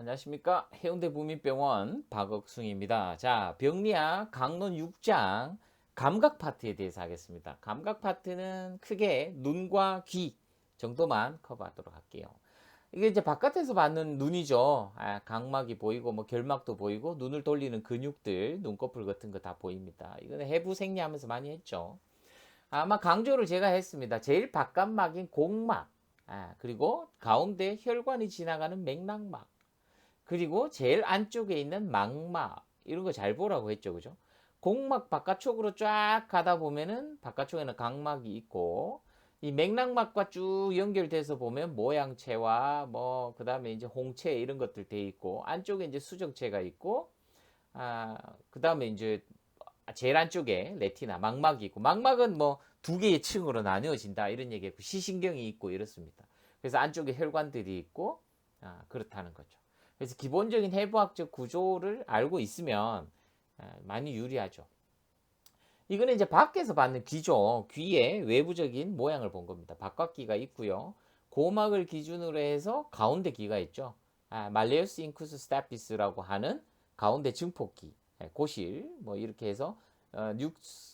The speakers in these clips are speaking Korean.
안녕하십니까 해운대 부민병원 박억승입니다. 자 병리학 강론 6장 감각 파트에 대해서 하겠습니다. 감각 파트는 크게 눈과 귀 정도만 커버하도록 할게요. 이게 이제 바깥에서 받는 눈이죠. 아, 각막이 보이고 뭐 결막도 보이고 눈을 돌리는 근육들, 눈꺼풀 같은 거 다 보입니다. 이거는 해부 생리하면서 많이 했죠. 아마 강조를 제가 했습니다. 제일 바깥막인 공막, 아, 그리고 가운데 혈관이 지나가는 맥락막, 그리고 제일 안쪽에 있는 망막 이런 거 잘 보라고 했죠, 그죠? 공막 바깥쪽으로 쫙 가다 보면은 바깥쪽에는 각막이 있고 이 맥락막과 쭉 연결돼서 보면 모양체와 뭐 그다음에 이제 홍채 이런 것들 돼 있고 안쪽에 이제 수정체가 있고 아 그다음에 이제 제일 안쪽에 레티나 망막이 있고 망막은 뭐 두 개의 층으로 나뉘어진다 이런 얘기했고 시신경이 있고 이렇습니다. 그래서 안쪽에 혈관들이 있고 아, 그렇다는 거죠. 그래서 기본적인 해부학적 구조를 알고 있으면 아, 많이 유리하죠. 이거는 이제 밖에서 받는 귀죠. 귀의 외부적인 모양을 본 겁니다. 바깥 귀가 있고요. 고막을 기준으로 해서 가운데 귀가 있죠. 아, 말레우스 인쿠스 스타피스라고 하는 가운데 증폭귀, 예, 고실 뭐 이렇게 해서 어,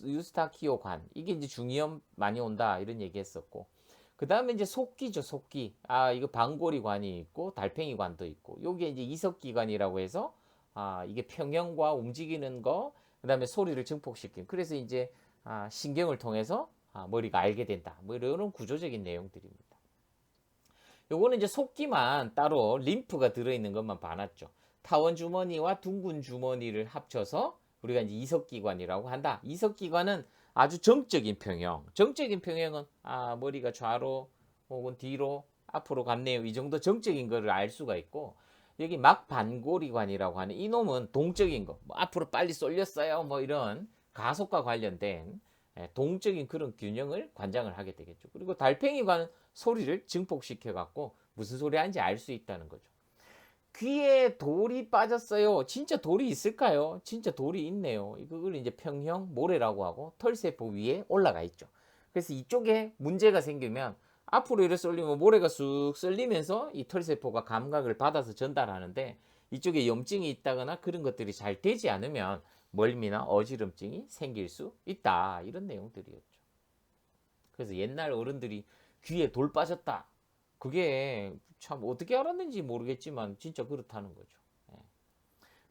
유스타키오 관 이게 이제 중이염 많이 온다 이런 얘기했었고 그 다음에 이제 속귀죠 속귀 아 이거 방골이 관이 있고 달팽이 관도 있고 요게 이제 이석기관이라고 해서 아 이게 평형과 움직이는 거 그 다음에 소리를 증폭시킨. 그래서 이제 아, 신경을 통해서 아, 머리가 알게 된다. 뭐 이런 구조적인 내용들입니다. 요거는 이제 속기만 따로 림프가 들어있는 것만 봐놨죠. 타원 주머니와 둥근 주머니를 합쳐서 우리가 이제 이석기관이라고 한다. 이석기관은 아주 정적인 평형. 정적인 평형은 아, 머리가 좌로 혹은 뒤로 앞으로 갔네요. 이 정도 정적인 거를 알 수가 있고 여기 막반고리관이라고 하는 이놈은 동적인 거, 뭐 앞으로 빨리 쏠렸어요, 뭐 이런 가속과 관련된 예, 동적인 그런 균형을 관장을 하게 되겠죠. 그리고 달팽이관은 소리를 증폭시켜 갖고 무슨 소리 하는지 알 수 있다는 거죠. 귀에 돌이 빠졌어요. 진짜 돌이 있을까요? 진짜 돌이 있네요. 그걸 이제 평형 모래라고 하고 털세포 위에 올라가 있죠. 그래서 이쪽에 문제가 생기면 앞으로 이렇게 쏠리면 모래가 쑥 쏠리면서 이 털세포가 감각을 받아서 전달하는데 이쪽에 염증이 있다거나 그런 것들이 잘 되지 않으면 멀미나 어지럼증이 생길 수 있다. 이런 내용들이었죠. 그래서 옛날 어른들이 귀에 돌 빠졌다. 그게 참 어떻게 알았는지 모르겠지만 진짜 그렇다는 거죠. 예.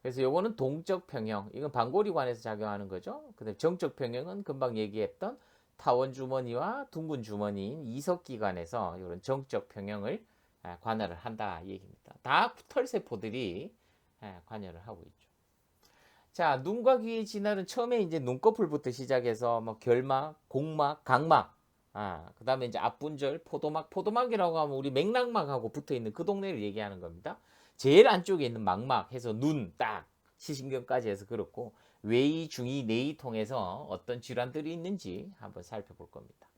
그래서 요거는 동적 평형, 이건 방고리관에서 작용하는 거죠. 근데 정적 평형은 금방 얘기했던 타원 주머니와 둥근 주머니인 이석 기관에서 이런 정적 평형을 아, 관여를 한다 얘기입니다. 다 털세포들이 아, 관여를 하고 있죠. 자, 눈과 귀의 진화는 처음에 이제 눈꺼풀부터 시작해서 뭐 결막, 공막, 각막, 아, 그 다음에 이제 앞분절, 포도막, 포도막이라고 하면 우리 맥락막하고 붙어 있는 그 동네를 얘기하는 겁니다. 제일 안쪽에 있는 망막 해서 눈, 딱, 시신경까지 해서 그렇고, 외이, 중이, 내이 통해서 어떤 질환들이 있는지 한번 살펴볼 겁니다.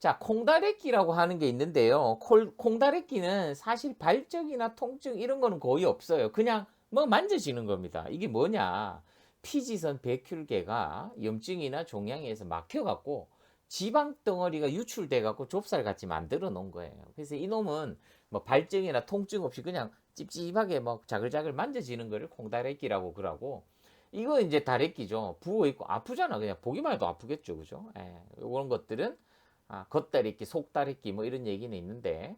자, 콩다래끼라고 하는 게 있는데요. 콜, 콩다래끼는 사실 발적이나 통증 이런 거는 거의 없어요. 그냥 뭐 만져지는 겁니다. 이게 뭐냐? 피지선 백혈계가 염증이나 종양에서 막혀갖고 지방 덩어리가 유출돼 갖고 좁쌀 같이 만들어 놓은 거예요. 그래서 이놈은 뭐 발증이나 통증 없이 그냥 찝찝하게 뭐 자글자글 만져지는 거를 콩다래끼라고 그러고 이거 이제 다래끼죠. 부어 있고 아프잖아. 그냥 보기만 해도 아프겠죠. 그죠? 예, 이런 것들은 아, 겉다래끼, 속다래끼 뭐 이런 얘기는 있는데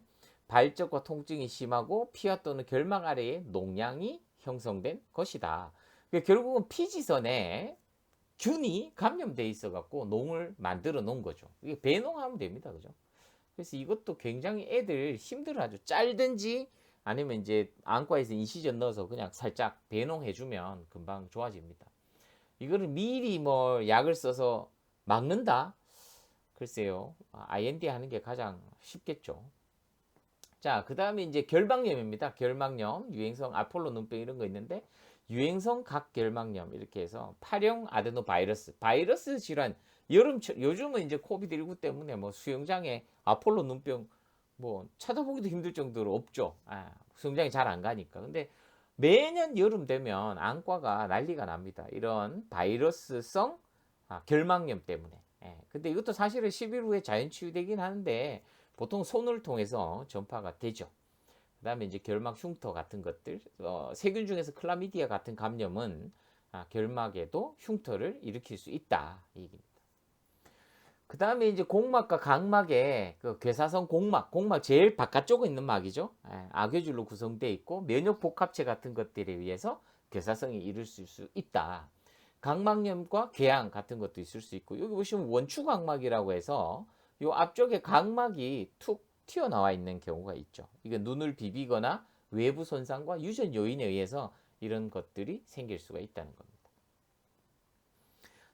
발적과 통증이 심하고 피와 또는 결막 아래에 농양이 형성된 것이다. 그러니까 결국은 피지선에 균이 감염돼 있어 갖고 농을 만들어 놓은 거죠. 이게 배농하면 됩니다. 그죠? 그래서 이것도 굉장히 애들 힘들어하죠. 짤든지 아니면 이제 안과에서 인시전 넣어서 그냥 살짝 배농해 주면 금방 좋아집니다. 이거를 미리 뭐 약을 써서 막는다? 글쎄요. IND 하는 게 가장 쉽겠죠. 자, 그 다음에 이제 결막염입니다. 결막염, 유행성 아폴로 눈병 이런 거 있는데 유행성 각결막염 이렇게 해서 파령 아데노 바이러스, 바이러스 질환 여름 요즘은 이제 코비드 19 때문에 뭐 수영장에 아폴로 눈병 뭐 찾아보기도 힘들 정도로 없죠. 아, 수영장이 잘 안 가니까. 근데 매년 여름 되면 안과가 난리가 납니다. 이런 바이러스성 아, 결막염 때문에. 예. 근데 이것도 사실은 10일 후에 자연 치유되긴 하는데 보통 손을 통해서 전파가 되죠. 그 다음에 이제 결막 흉터 같은 것들 어, 세균 중에서 클라미디아 같은 감염은 아, 결막에도 흉터를 일으킬 수 있다 이 얘기입니다. 그 다음에 이제 공막과 각막에 그 괴사성 공막, 공막 제일 바깥쪽에 있는 막이죠. 예, 악외줄로 구성되어 있고 면역 복합체 같은 것들에 의해서 괴사성이 이룰 수 있다. 각막염과 궤양 같은 것도 있을 수 있고 여기 보시면 원추각막이라고 해서 이 앞쪽에 각막이 툭 튀어나와 있는 경우가 있죠. 이건 눈을 비비거나 외부 손상과 유전 요인에 의해서 이런 것들이 생길 수가 있다는 겁니다.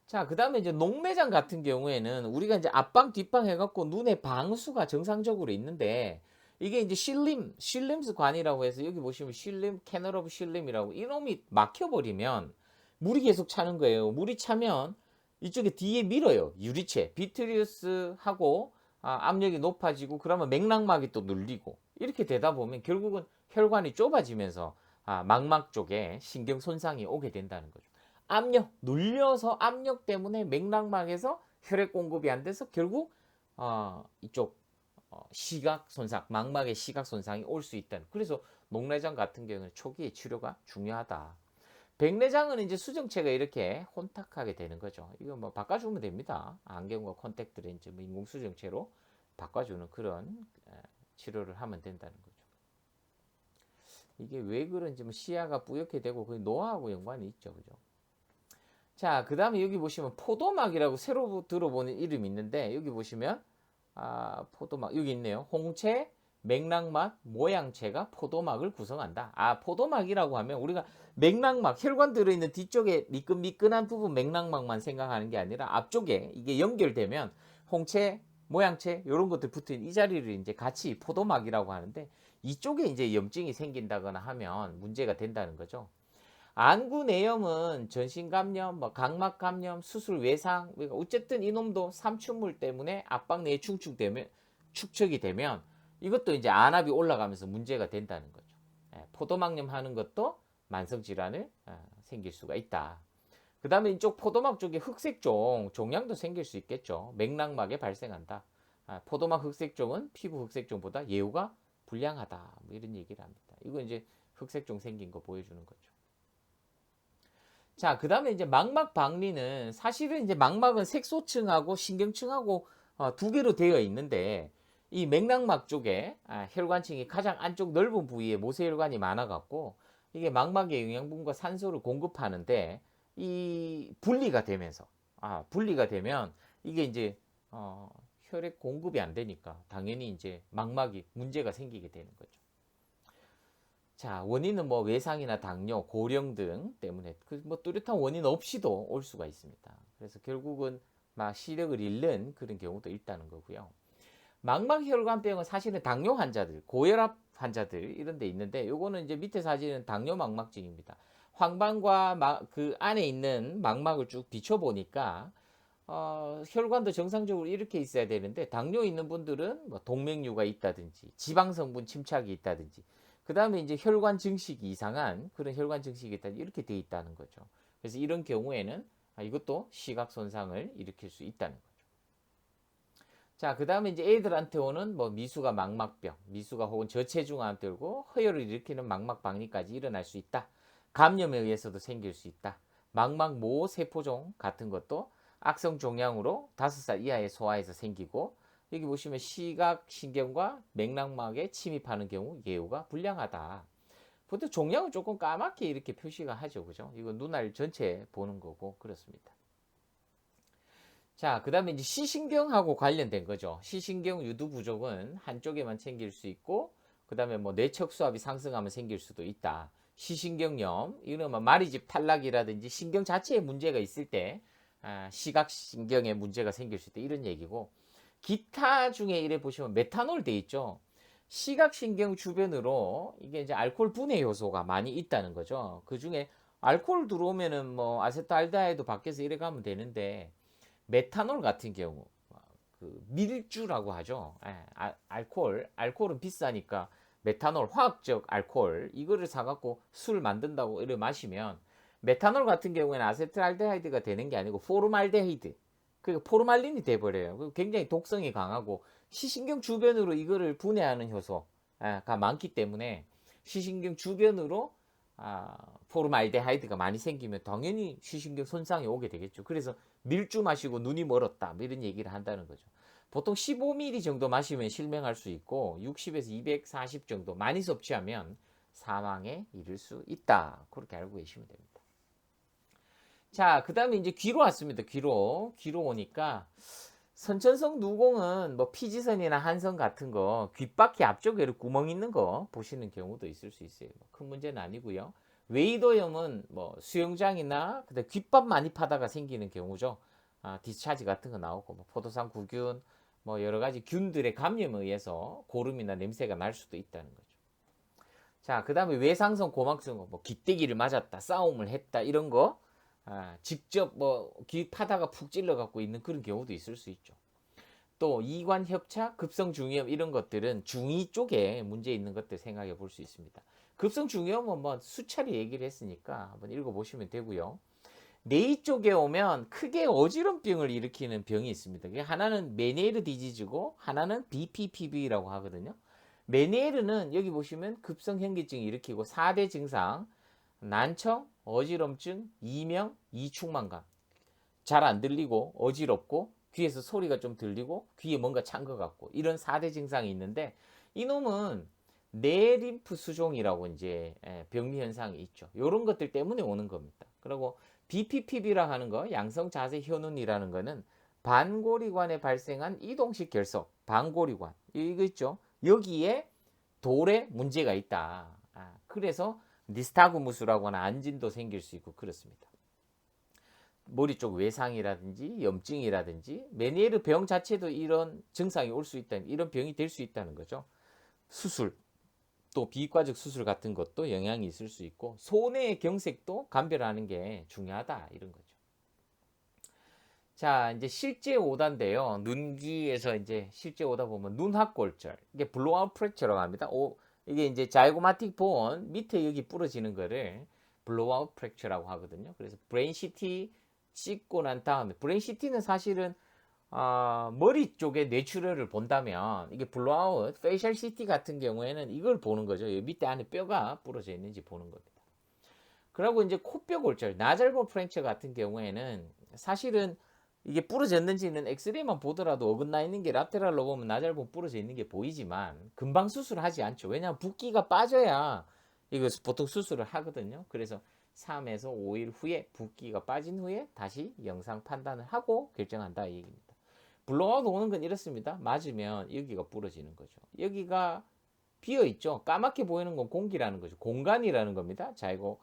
자, 그 다음에 이제 녹내장 같은 경우에는 우리가 이제 앞방, 뒷방 해갖고 눈의 방수가 정상적으로 있는데 이게 이제 실림, 실림스 관이라고 해서 여기 보시면 실림, 캐널 오브 실림이라고 이놈이 막혀버리면 물이 계속 차는 거예요. 물이 차면 이쪽에 뒤에 밀어요. 유리체, 비트리우스하고 아, 압력이 높아지고 그러면 맥락막이 또 눌리고 이렇게 되다 보면 결국은 혈관이 좁아지면서 아, 망막 쪽에 신경 손상이 오게 된다는 거죠. 압력 눌려서 압력 때문에 맥락막에서 혈액 공급이 안 돼서 결국 어, 이쪽 어, 시각 손상, 망막의 시각 손상이 올 수 있다는. 그래서 녹내장 같은 경우는 초기에 치료가 중요하다. 백내장은 이제 수정체가 이렇게 혼탁하게 되는 거죠. 이거 뭐 바꿔주면 됩니다. 안경과 콘택트 렌즈, 뭐 인공 수정체로 바꿔주는 그런 치료를 하면 된다는 거죠. 이게 왜 그런지 뭐 시야가 뿌옇게 되고 그 노화하고 연관이 있죠, 그죠? 자, 그 다음에 여기 보시면 포도막이라고 새로 들어보는 이름이 있는데 여기 보시면 아, 포도막 여기 있네요. 홍채, 맥락막, 모양체가 포도막을 구성한다. 아, 포도막이라고 하면 우리가 맥락막, 혈관 들어있는 뒤쪽에 미끈미끈한 부분 맥락막만 생각하는 게 아니라 앞쪽에 이게 연결되면 홍채, 모양체 이런 것들 붙은 이 자리를 이제 같이 포도막이라고 하는데 이쪽에 이제 염증이 생긴다거나 하면 문제가 된다는 거죠. 안구 내염은 전신 감염, 뭐 각막 감염, 수술 외상, 어쨌든 이놈도 삼춘물 때문에 압박 내에 충축되면 축척이 되면 이것도 이제 안압이 올라가면서 문제가 된다는 거죠. 예, 포도막염 하는 것도 만성 질환을 어, 생길 수가 있다. 그 다음에 이쪽 포도막 쪽에 흑색종, 종양도 생길 수 있겠죠. 맥락막에 발생한다. 아, 포도막 흑색종은 피부 흑색종보다 예후가 불량하다. 뭐 이런 얘기를 합니다. 이거 이제 흑색종 생긴 거 보여주는 거죠. 자, 그 다음에 이제 망막 박리는 사실은 이제 망막은 색소층하고 신경층하고 어, 두 개로 되어 있는데 이 맥락막 쪽에 아, 혈관층이 가장 안쪽 넓은 부위에 모세혈관이 많아갖고 이게 망막에 영양분과 산소를 공급하는데 이 분리가 되면서 아 분리가 되면 이게 이제 어, 혈액 공급이 안 되니까 당연히 이제 망막이 문제가 생기게 되는 거죠. 자, 원인은 뭐 외상이나 당뇨, 고령 등 때문에 그 뭐 뚜렷한 원인 없이도 올 수가 있습니다. 그래서 결국은 막 시력을 잃는 그런 경우도 있다는 거고요. 망막혈관병은 사실은 당뇨 환자들, 고혈압 환자들 이런 데 있는데 요거는 이제 밑에 사진은 당뇨 망막증입니다. 황반과 마, 그 안에 있는 망막을 쭉 비춰 보니까 어, 혈관도 정상적으로 이렇게 있어야 되는데 당뇨 있는 분들은 뭐 동맥류가 있다든지 지방 성분 침착이 있다든지 그 다음에 이제 혈관 증식이 이상한 그런 혈관 증식이 있다 이렇게 돼 있다는 거죠. 그래서 이런 경우에는 아, 이것도 시각 손상을 일으킬 수 있다는 거죠. 자, 그 다음에 이제 애들한테 오는 뭐 미수가 망막병, 미수가 혹은 저체중암 들고 허혈을 일으키는 망막 박리까지 일어날 수 있다. 감염에 의해서도 생길 수 있다. 망막 모 세포종 같은 것도 악성 종양으로 5살 이하의 소아에서 생기고 여기 보시면 시각 신경과 맥락막에 침입하는 경우 예후가 불량하다. 보통 종양은 조금 까맣게 이렇게 표시가 하죠. 그죠? 이거 눈알 전체 보는 거고 그렇습니다. 자, 그 다음에 이제 시신경하고 관련된 거죠. 시신경 유두 부족은 한쪽에만 생길 수 있고, 그 다음에 뭐 뇌척 수압이 상승하면 생길 수도 있다. 시신경염, 이러면 마리집 탈락이라든지 신경 자체에 문제가 있을 때, 아, 시각신경에 문제가 생길 수 있다. 이런 얘기고, 기타 중에 이래 보시면 메탄올 돼 있죠. 시각신경 주변으로 이게 이제 알코올 분해 요소가 많이 있다는 거죠. 그 중에 알코올 들어오면은 뭐 아세트알데하이드 밖에서 이래 가면 되는데 메탄올 같은 경우 그 밀주라고 하죠. 예, 아, 알코올 알코올은 비싸니까 메탄올 화학적 알코올 이거를 사갖고 술 만든다고 이래 마시면 메탄올 같은 경우에는 아세트알데하이드가 되는 게 아니고 포르말데히드 그 포르말린이 돼버려요. 굉장히 독성이 강하고 시신경 주변으로 이거를 분해하는 효소 많기 때문에 시신경 주변으로 아, 포르말데하이드가 많이 생기면 당연히 시신경 손상이 오게 되겠죠. 그래서 밀주 마시고 눈이 멀었다 뭐 이런 얘기를 한다는 거죠. 보통 15ml 정도 마시면 실명할 수 있고 60에서 240 정도 많이 섭취하면 사망에 이를 수 있다. 그렇게 알고 계시면 됩니다. 자, 그 다음에 이제 귀로 왔습니다. 귀로. 귀로 오니까 선천성 누공은 뭐 피지선이나 한선 같은 거 귓바퀴 앞쪽에 구멍 있는 거 보시는 경우도 있을 수 있어요. 큰 문제는 아니고요. 웨이도염은 뭐 수영장이나 그다음 귓밥 많이 파다가 생기는 경우죠. 아, 디스차지 같은 거 나오고 뭐 포도산 구균 뭐 여러 가지 균들의 감염에 의해서 고름이나 냄새가 날 수도 있다는 거죠. 자, 그다음에 외상성 고막증 뭐 기대기를 맞았다, 싸움을 했다 이런 거 아, 직접 뭐 귀 파다가 푹 찔러 갖고 있는 그런 경우도 있을 수 있죠. 또 이관 협착, 급성 중이염 이런 것들은 중이 쪽에 문제 있는 것들 생각해 볼 수 있습니다. 급성 중이염은 뭐 수차례 얘기를 했으니까 한번 읽어 보시면 되고요. 뇌 쪽에 오면 크게 어지럼병을 일으키는 병이 있습니다. 하나는 메니에르 디지즈고 하나는 BPPV라고 하거든요. 메니에르는 여기 보시면 급성 현기증 일으키고 4대 증상 난청, 어지럼증, 이명, 이충만감. 잘 안 들리고 어지럽고 귀에서 소리가 좀 들리고 귀에 뭔가 찬 것 같고 이런 4대 증상이 있는데 이놈은 뇌림프 수종이라고 이제 예, 병리 현상이 있죠. 이런 것들 때문에 오는 겁니다. 그리고 BPPB라 하는 거 양성 자세 현운이라는 거는 반고리관에 발생한 이동식 결석, 반고리관 이거 있죠. 여기에 돌에 문제가 있다. 아, 그래서 니스타그무스라고 하는 안진도 생길 수 있고 그렇습니다. 머리 쪽 외상이라든지 염증이라든지 메니에르 병 자체도 이런 증상이 올 수 있다. 이런 병이 될 수 있다는 거죠. 수술 또 비과적 수술 같은 것도 영향이 있을 수 있고 손해의 경색도 감별하는 게 중요하다 이런 거죠. 자 이제 실제 오다인데요. 눈기에서 이제 실제 오다 보면 눈합골절 이게 블로아웃 프랙처라고 합니다. 오, 이게 이제 자이고마틱 본 밑에 여기 부러지는 거를 블로아웃 프랙처라고 하거든요. 그래서 브레인 CT 찍고 난 다음에 브레인 CT는 사실은 어, 머리 쪽에 뇌출혈을 본다면 이게 블로아웃 페이셜 CT 같은 경우에는 이걸 보는 거죠. 밑에 안에 뼈가 부러져 있는지 보는 겁니다. 그리고 이제 코뼈 골절, 나잘보 프랙처 같은 경우에는 사실은 이게 부러졌는지는 엑스레이만 보더라도 어긋나 있는 게 라테랄로 보면 나잘보 부러져 있는 게 보이지만 금방 수술하지 않죠. 왜냐하면 붓기가 빠져야 이거 보통 수술을 하거든요. 그래서 3에서 5일 후에 붓기가 빠진 후에 다시 영상 판단을 하고 결정한다 이 얘기입니다. 블로아웃 오는 건 이렇습니다. 맞으면 여기가 부러지는 거죠. 여기가 비어 있죠. 까맣게 보이는 건 공기라는 거죠. 공간이라는 겁니다. 자 이거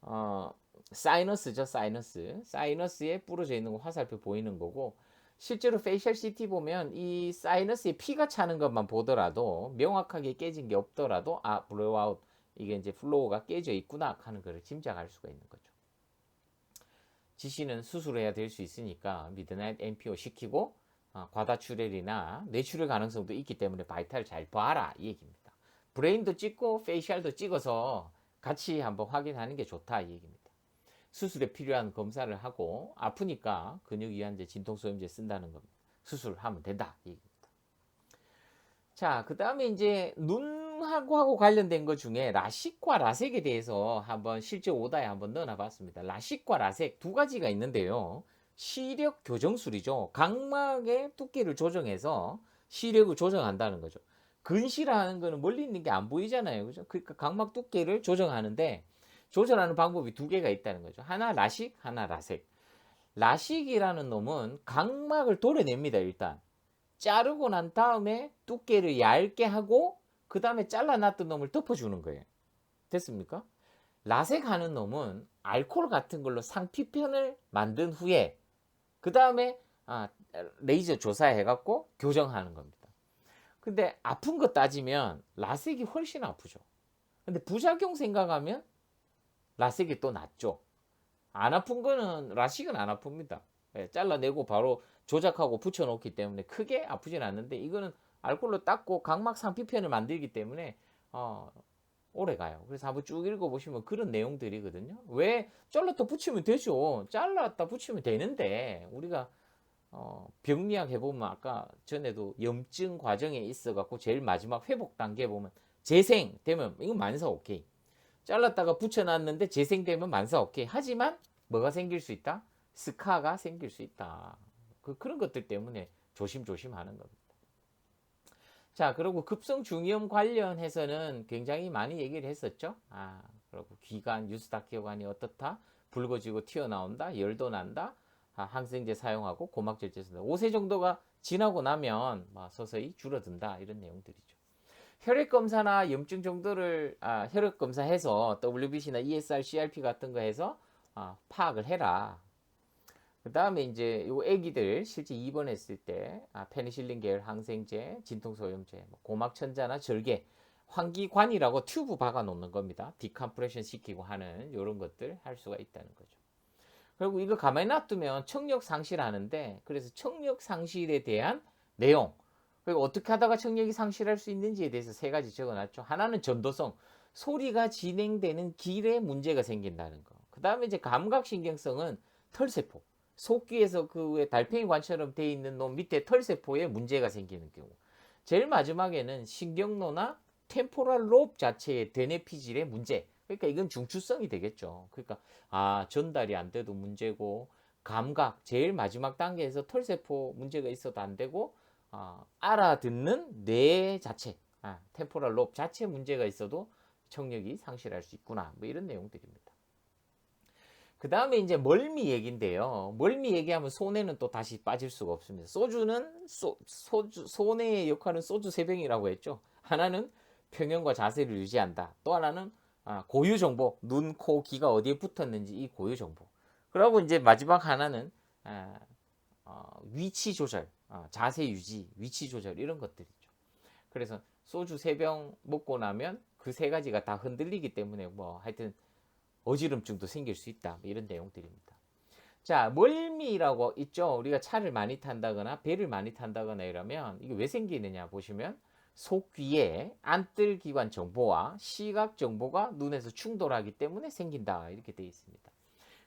어, 사이너스죠. 사이너스. 사이너스에 부러져 있는 거 화살표 보이는 거고 실제로 페이셜 CT 보면 이 사이너스에 피가 차는 것만 보더라도 명확하게 깨진 게 없더라도 아 블로아웃 이게 이제 플로우가 깨져 있구나 하는 것을 짐작할 수가 있는 거죠. 지시는 수술해야 될 수 있으니까 미드나잇 NPO 시키고 어, 과다출혈이나 뇌출혈 가능성도 있기 때문에 바이탈 잘 봐라 이 얘기입니다. 브레인도 찍고 페이셜도 찍어서 같이 한번 확인하는 게 좋다 이 얘기입니다. 수술에 필요한 검사를 하고 아프니까 근육이완제, 진통소염제 쓴다는 겁니다. 수술하면 된다 이 얘기입니다. 자, 그 다음에 이제 눈하고 하고 관련된 것 중에 라식과 라섹에 대해서 한번 실제 오다에 한번 넣어놔봤습니다. 라식과 라섹 두 가지가 있는데요. 시력 교정술이죠. 각막의 두께를 조정해서 시력을 조정한다는 거죠. 근시라는 거는 멀리 있는 게 안 보이잖아요. 그죠? 그러니까 각막 두께를 조정하는데 조절하는 방법이 두 개가 있다는 거죠. 하나 라식, 하나 라섹. 라식이라는 놈은 각막을 도려냅니다, 일단. 자르고 난 다음에 두께를 얇게 하고 그 다음에 잘라놨던 놈을 덮어주는 거예요. 됐습니까? 라섹 하는 놈은 알코올 같은 걸로 상피편을 만든 후에 그 다음에 아, 레이저 조사해갖고 교정하는 겁니다. 근데 아픈 거 따지면 라섹이 훨씬 아프죠. 근데 부작용 생각하면 라섹이 또 낫죠. 안 아픈 거는 라식은 안 아픕니다. 예, 잘라내고 바로 조작하고 붙여놓기 때문에 크게 아프진 않는데 이거는 알코올로 닦고 각막 상피편을 만들기 때문에 어, 오래 가요. 그래서 한번 쭉 읽어보시면 그런 내용들이거든요. 왜 잘랐다 붙이면 되죠. 잘랐다 붙이면 되는데 우리가 어, 병리학 해보면 아까 전에도 염증 과정에 있어갖고 제일 마지막 회복 단계 보면 재생 되면 이건 만사 오케이. 잘랐다가 붙여놨는데 재생되면 만사 오케이. 하지만 뭐가 생길 수 있다? 스카가 생길 수 있다. 그, 그런 것들 때문에 조심조심 하는 겁니다. 자, 그리고 급성 중이염 관련해서는 굉장히 많이 얘기를 했었죠. 아, 그리고 귀관, 유스타키오관이 어떻다? 붉어지고 튀어나온다? 열도 난다? 아, 항생제 사용하고 고막절제 쓴다. 5세 정도가 지나고 나면 뭐 서서히 줄어든다. 이런 내용들이죠. 혈액 검사나 염증 정도를 아, 혈액 검사해서 WBC나 ESR, CRP 같은 거 해서 아, 파악을 해라. 그 다음에 이제 요 애기들 실제 입원했을 때 아, 페니실린 계열 항생제, 진통소염제, 뭐 고막천자나 절개, 환기관이라고 튜브 박아 놓는 겁니다. 디컴프레션 시키고 하는 이런 것들 할 수가 있다는 거죠. 그리고 이거 가만히 놔두면 청력 상실하는데 그래서 청력 상실에 대한 내용 그리고 어떻게 하다가 청력이 상실할 수 있는지에 대해서 세 가지 적어놨죠. 하나는 전도성, 소리가 진행되는 길에 문제가 생긴다는 거. 그 다음에 이제 감각신경성은 털세포, 속귀에서 그왜 달팽이 관처럼 돼 있는 놈 밑에 털세포에 문제가 생기는 경우. 제일 마지막에는 신경노나 템포럴 롭 자체의 되뇌피질의 문제. 그러니까 이건 중추성이 되겠죠. 그러니까 아 전달이 안 돼도 문제고 감각 제일 마지막 단계에서 털세포 문제가 있어도 안 되고 아, 알아듣는 뇌 자체 아, 템포럴 롭 자체 문제가 있어도 청력이 상실할 수 있구나 뭐 이런 내용들입니다. 그 다음에 이제 멀미 얘기인데요. 멀미 얘기하면 손해는 또 다시 빠질 수가 없습니다. 소주는 소, 소주 손해의 역할은 소주 세 병이라고 했죠. 하나는 평형과 자세를 유지한다. 또 하나는 아, 고유 정보, 눈, 코, 귀가 어디에 붙었는지 이 고유 정보. 그리고 이제 마지막 하나는 아, 어, 위치 조절, 어, 자세 유지, 위치 조절 이런 것들이죠. 그래서 소주 세 병 먹고 나면 그 세 가지가 다 흔들리기 때문에 뭐 하여튼 어지럼증도 생길 수 있다 뭐 이런 내용들입니다. 자 멀미라고 있죠. 우리가 차를 많이 탄다거나 배를 많이 탄다거나 이러면 이게 왜 생기느냐 보시면 속귀의 안뜰 기관 정보와 시각 정보가 눈에서 충돌하기 때문에 생긴다 이렇게 되어 있습니다.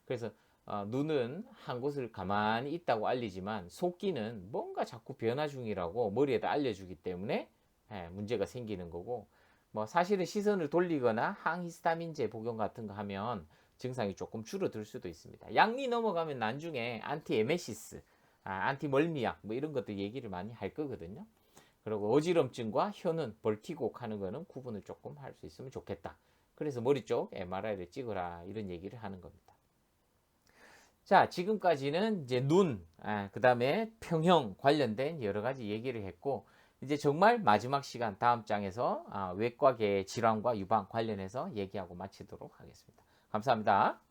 그래서 어, 눈은 한 곳을 가만히 있다고 알리지만 속귀는 뭔가 자꾸 변화 중이라고 머리에다 알려주기 때문에 예, 문제가 생기는 거고 뭐 사실은 시선을 돌리거나 항히스타민제 복용 같은 거 하면 증상이 조금 줄어들 수도 있습니다. 양리 넘어가면 나중에 안티 에메시스, 아, 안티 멀미약 뭐 이런 것들 얘기를 많이 할 거거든요. 그리고 어지럼증과 혀는 벌티고 하는 거는 구분을 조금 할 수 있으면 좋겠다. 그래서 머리 쪽 MRI를 찍어라 이런 얘기를 하는 겁니다. 자, 지금까지는 이제 눈, 아, 그 다음에 평형 관련된 여러 가지 얘기를 했고, 이제 정말 마지막 시간 다음 장에서 아, 외과계 질환과 유방 관련해서 얘기하고 마치도록 하겠습니다. 감사합니다.